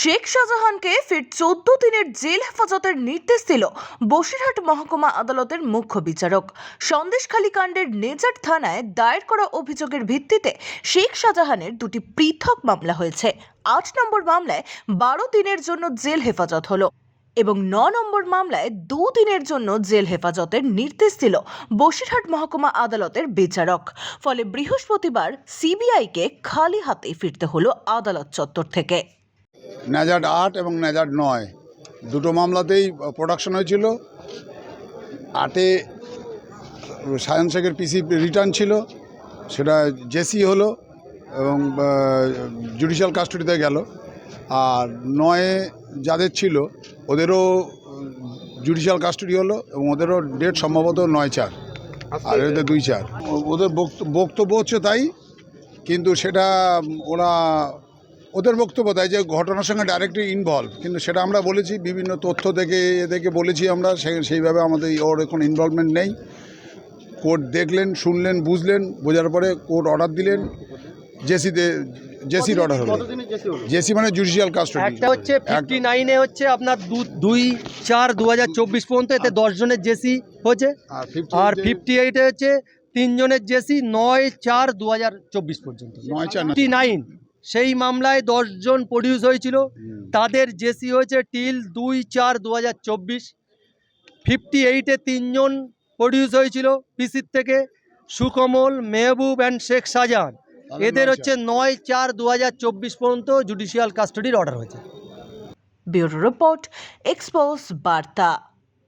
শেখ শাহজাহানকে ফের চোদ্দ দিনের জেল হেফাজতের নির্দেশ দিল বসিরহাট মহকুমা আদালতের মুখ্য বিচারক। সন্দেশখালী কাণ্ডের নেজার থানায় দায়ের করা অভিযোগের ভিত্তিতে শেখ শাহজাহানের দুটি পৃথক মামলা হয়েছে। আট নম্বর মামলায় বারো দিনের জন্য জেল হেফাজত হলো এবং ন নম্বর মামলায় দুদিনের জন্য জেল হেফাজতের নির্দেশ দিল বসিরহাট মহকুমা আদালতের বিচারক। ফলে বৃহস্পতিবার সিবিআইকে খালি হাতে ফিরতে হলো আদালত চত্বর থেকে। ন্যাজার্ড আট এবং ন্যাজার্ড নয়। দুটো মামলাতেই প্রোডাকশন হয়েছিল। আটে সায়ন শেখের পিসি রিটার্ন ছিল। সেটা জেসি হলো এবং জুডিশিয়াল কাস্টডিতে গেল। আর নয়ে যাদের ছিল, ওদেরও জুডিশিয়াল কাস্টডি হলো এবং ওদেরও ডেট সম্ভবত নয় চার। আর এদের দুই চার। ওদের বক্ত- বক্তব্য হচ্ছে তাই, কিন্তু সেটা ওরা ওদের বক্তব্য তাই যে ঘটনার সঙ্গে ডাইরেক্টলি ইনভলভ কিন্তু সেটা আমরা বলেছি বিভিন্ন তথ্য থেকে এ থেকে বলেছি আমরা সেই- সেইভাবে আমাদের ওর কোনো ইনভলভমেন্ট নেই। কোর্ট দেখলেন শুনলেন বুঝলেন বোঝার পরে কোর্ট অর্ডার দিলেন জেসিতে জেসির অর্ডার হলো। জেসি মানে জুডিশিয়াল কাস্টডি একটা হচ্ছে ফিফটি নাইনে হচ্ছে আপনার দু- দুই চার দু হাজার চব্বিশ পর্যন্ত এতে দশ জনের জেসি হচ্ছে আর ফিফটি এইটে হচ্ছে তিনজনের জেসি নয় চার দু হাজার চব্বিশ পর্যন্ত। নয় চার ফিফটি নাইন সেই মামলায় দশজন প্রডিউস হয়েছিল। তাদের জেসি হয়েছে টিল দুই চার দু হাজার চব্বিশ। ফিফটি এইটে তিনজন প্রডিউস হয়েছিল পিসির থেকে সুকমল মেহবুব অ্যান্ড শেখ শাহজাহান। এদের হচ্ছে নয় চার দু হাজার চব্বিশ পর্যন্ত জুডিশিয়াল কাস্টডির অর্ডার হয়েছে। ব্যুরো রিপোর্ট এক্সপোজ বার্তা।